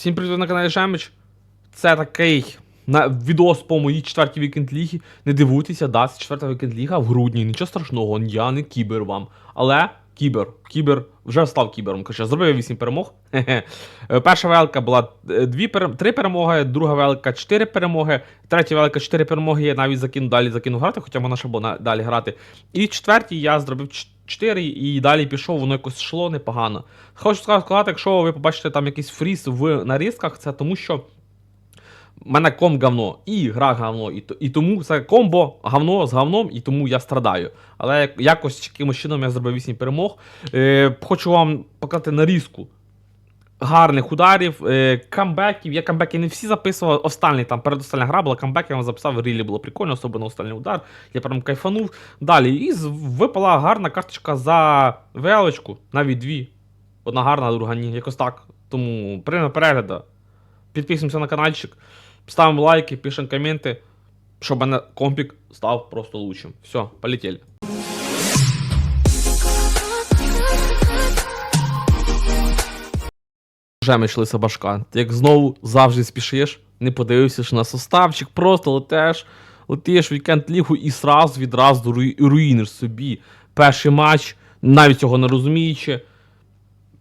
Всім привіт на каналі Жемич. Це такий на відос по моїй четвертій вікенд лігі. Не дивуйтеся, да, це четверта вікенд ліга в грудні. Нічого страшного, я не кібер вам. Але кібер, кібер вже став кібером. Короче, зробив 8 перемог. Е, Перша велика була е, дві пере... три перемоги, друга велика 4 перемоги, третя велика 4 перемоги. Я навіть закину далі закину грати, хоча вона ще було на- далі грати. І четвертій я зробив 4 і далі пішов, воно якось йшло непогано. Хочу сказати, якщо ви побачите там якийсь фріз в нарізках, це тому що. Мене ком говно, і гра говно, і, і тому це комбо говно з говном, і тому я страдаю. Але якось якимось чином я зробив 8 перемог. Е, хочу вам показати нарізку гарних ударів, е, камбеків. Я камбеки не всі записував. Останній там передостальна гра була камбек, я вам записав, рілі було прикольно, особливо останній удар. Я прям кайфанув. Далі. І випала гарна карточка за велочку, навіть дві. Одна гарна, друга ні. Якось так. Тому приємного перегляду. Підписуємося на каналчик, ставимо лайки, пишемо коменти, щоб мене компік став просто лучшим. Все, полетели. Вже ми йшли Сабашка. Ти як знову завжди спішиш, не подивився ж на составчик, просто летеш, летиш в вікенд лігу і сразу відразу руї- руїниш собі перший матч, навіть цього не розуміючи.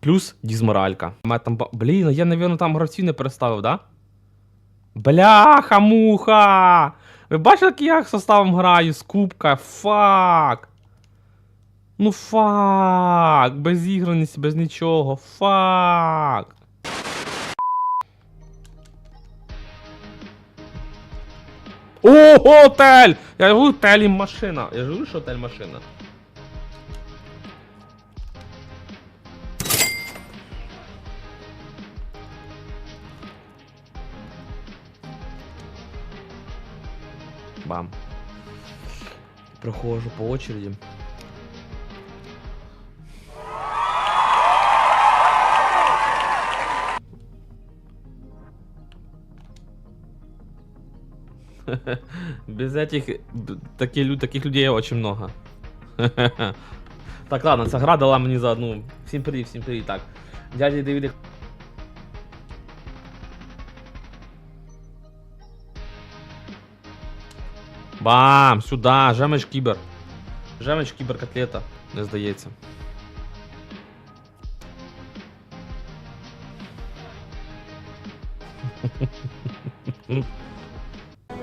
Плюс дізморалька. Мене там, блін, я, навірно, там гравців не переставив, да? Бляха, муха! Ви бачите, як я составом граю з кубка? Фак! Ну фак! Без іграності, без нічого. Фак! О, отель! Я говорю, телі машина. Я ж говорю, що отель машина. Прохожу по очереди. Без этих б- таких, лю- таких людей очень много. Так, ладно, ця гра дала мені за одну. Всім привіт, всім привіт. Так. Дядя Давид. Бам! Сюда! Жемеч кібер. Жемеч кібер котлета, не здається.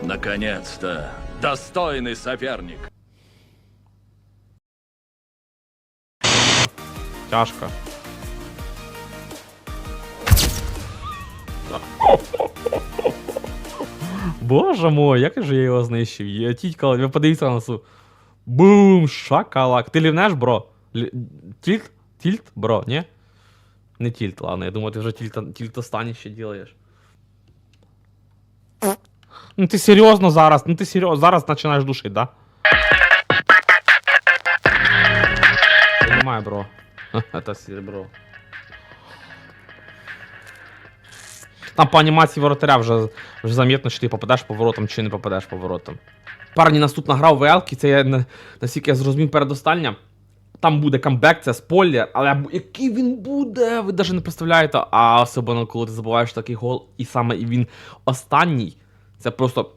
Наконец-то! Достойный соперник! Тяжко. Боже мой, як же я його знищив? Я тітька, ви подивіться на цю. Бум, шакалак. Ти лівнеш, бро? Лі- Тільт? Тільт, бро, ні? Не тільт, ладно, я думаю, ти вже тільта, тільтостані ще ділаєш. Ну ти серйозно зараз, ну ти серйозно, зараз починаєш душити, да? Понимаю, бро. Это серебро. Там по анімації воротаря вже, вже замітно, чи ти попадеш поворотом, чи не попадеш поворотом. Парні, наступна гра у ВЛ, це я наскільки я зрозумів передостання. Там буде камбек, це спойлер, але який він буде, ви навіть не представляєте. А особливо, коли ти забуваєш такий гол, і саме він останній. Це просто.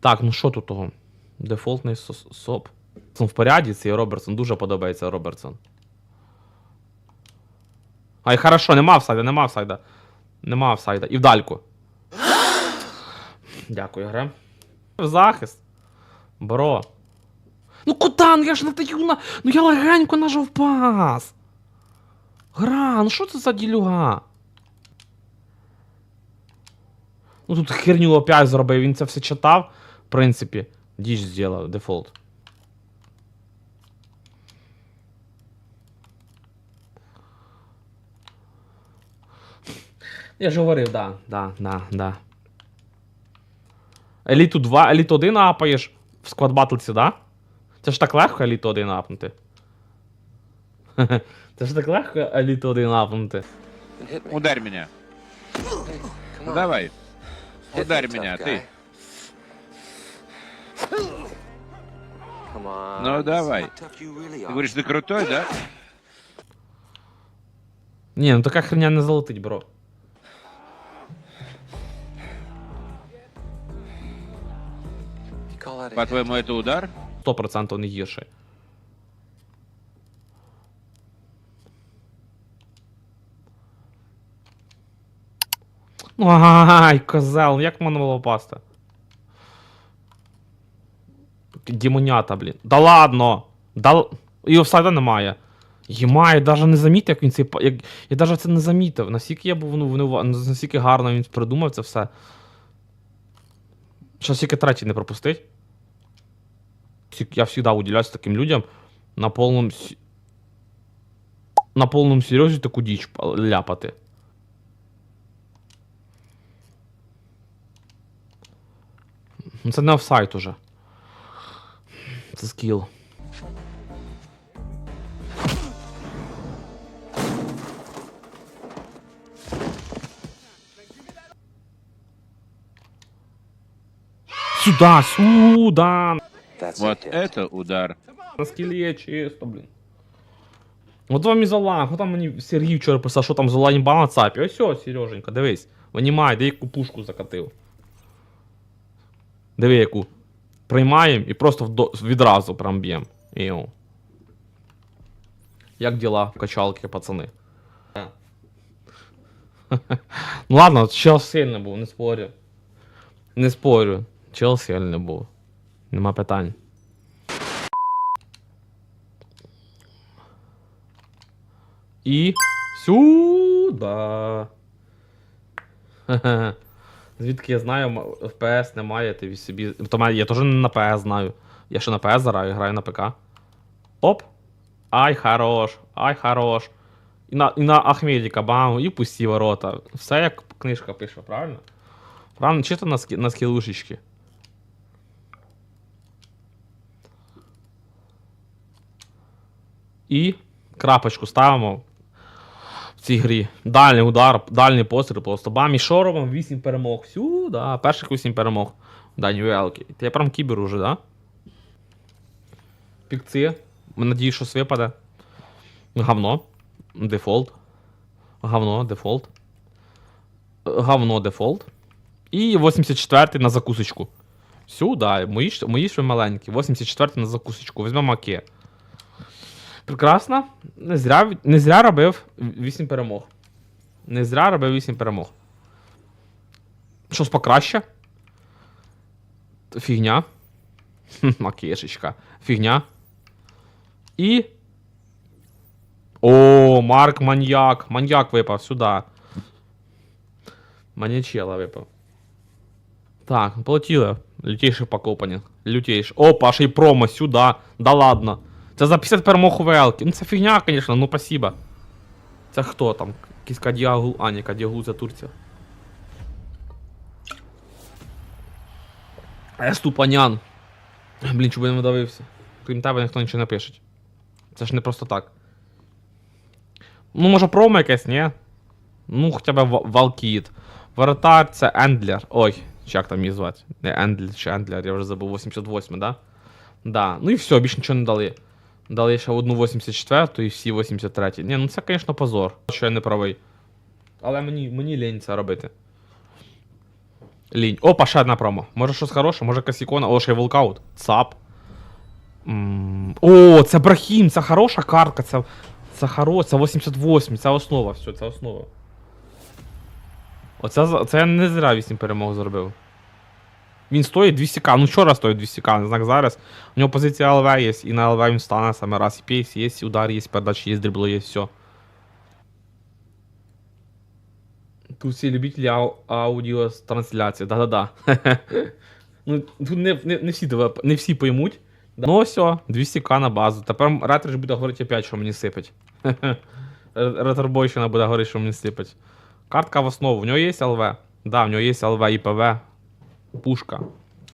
Так, ну що тут того? Дефолтний соп. Це в поряді, цей Робертсон. Дуже подобається Робертсон. Ай, хорошо, нема офсайда, нема офсайда. Нема офсайда. І в дальку. Дякую, гре. В захист. Бро. Ну куда? Ну я ж не даю на. Ну я легенько нажав пас. Гра, ну що це за ділюга? Ну тут херню опять зробив, він це все читав. В принципі, діч зробив, дефолт. Я ж говорив, да, да, да, да. Еліту 2, еліту 1 апаєш в сквад батлці, да? Це ж так легко еліту 1 апнути. Це ж так легко еліту 1 апнути. Ударь меня. Ну, давай. Ударь меня, ты. Ну давай. Ты говоришь, ты крутой, да? Ні, ну така херня не залетить, бро. По-твоему, это удар? 100% не гірший. Ну, Ай, козел, як можна було пасти? Дімонята, блін. Да ладно! Да... І офсайда немає. Єма, я навіть не замітив, як він цей. Як... Я навіть це не замітив. Наскільки я був, ну, ну, наскільки гарно він придумав це все. Що тільки третій не пропустить? Я всегда удивляюсь таким людям на полном... с- На полном серйозі таку діч ляпати. Ну, Це не офсайт уже. Це скіл. Сюда, сюда! Вот это удар. На скілі чисто, блін. От вам і залаг, от там мені Сергій вчора писав, що там за імба на цапі. Ось о, Сереженька, дивись. Винімай, де яку пушку закатив. Диви яку. Приймаємо і просто вдо- відразу прям б'ємо. Як діла в качалки, пацани? ну ладно, чел сильний був, не спорю. Не спорю. Чел сильний був. Нема питань. І сюда. Звідки я знаю, м- FPS немає, ти собі. То мене- я теж на PS знаю. Я ще на PS граю, граю на ПК. Оп. Ай, хорош, ай, хорош. І на, і на Ахмедіка бам, і пусті ворота. Все як книжка пише, правильно? Правильно, чисто на, скі, на скілушечки. І крапочку ставимо в цій грі. Дальній удар, дальній постріл просто. Бам, і що робимо? 8 перемог. Сюда. Перших 8 перемог. Дані велики. Ти прям кібер уже, да? Пікці. Надію, що випаде. Говно. Дефолт. Говно, дефолт. Говно, дефолт. І 84 на закусочку. Сюда. Мої, мої ж маленькі. 84 на закусочку. Візьмемо маке. Прекрасно. Не зря, не зря робив 8 перемог. Не зря робив 8 перемог. Щось покраще? Фігня. Макешечка. Фігня. І. О, Марк маньяк. Маньяк випав сюди. Маньячела випав. Так, полетіли. Лютейший покопані. Лютейший. Опа, ще й промо сюди. Да ладно. Це за 50 перемог у ВЛки. Ну це фігня, звісно, ну спасибо. Це хто там? Якийсь Кадіагул. А, ні, Кадіагул це Турція. Еступанян. Блін, чому я не видавився. Крім тебе ніхто нічого не пише. Це ж не просто так. Ну, може, промо якесь, ні? Ну, хоча б Валкіт. Воротар це Ендлер. Ой, як там її звати? Не Ендлер чи Ендлер, я вже забув 88, да? Да. Ну і все, більше нічого не дали. Дали ще одну 84 і всі 83. Ні, ну це, звісно, позор, що я не правий. Але мені, мені лінь це робити. Лінь. Опа, ще одна промо. Може щось хороше, може якась ікона. О, ще й волкаут. Цап. О, це Брахім, це хороша картка, це. Це хороша, це 88, це основа, все, це основа. Оце, це я не зря 8 перемог зробив. Він стоїть 200к, ну вчора стоїть 200к, не знак зараз. У нього позиція ЛВ є, і на ЛВ він стане саме раз. І пейс є, і удар є, передача є, дрибло є, все. Тут всі любителі ау- аудіотрансляції, да-да-да. ну, тут не, не, не, всі, не всі поймуть. Ну все, 200к на базу. Тепер ретриш буде говорити опять, що мені сипить. Ретербойщина буде говорити, що мені сипить. Картка в основу. В нього є ЛВ. Да, в нього є ЛВ і ПВ. Пушка.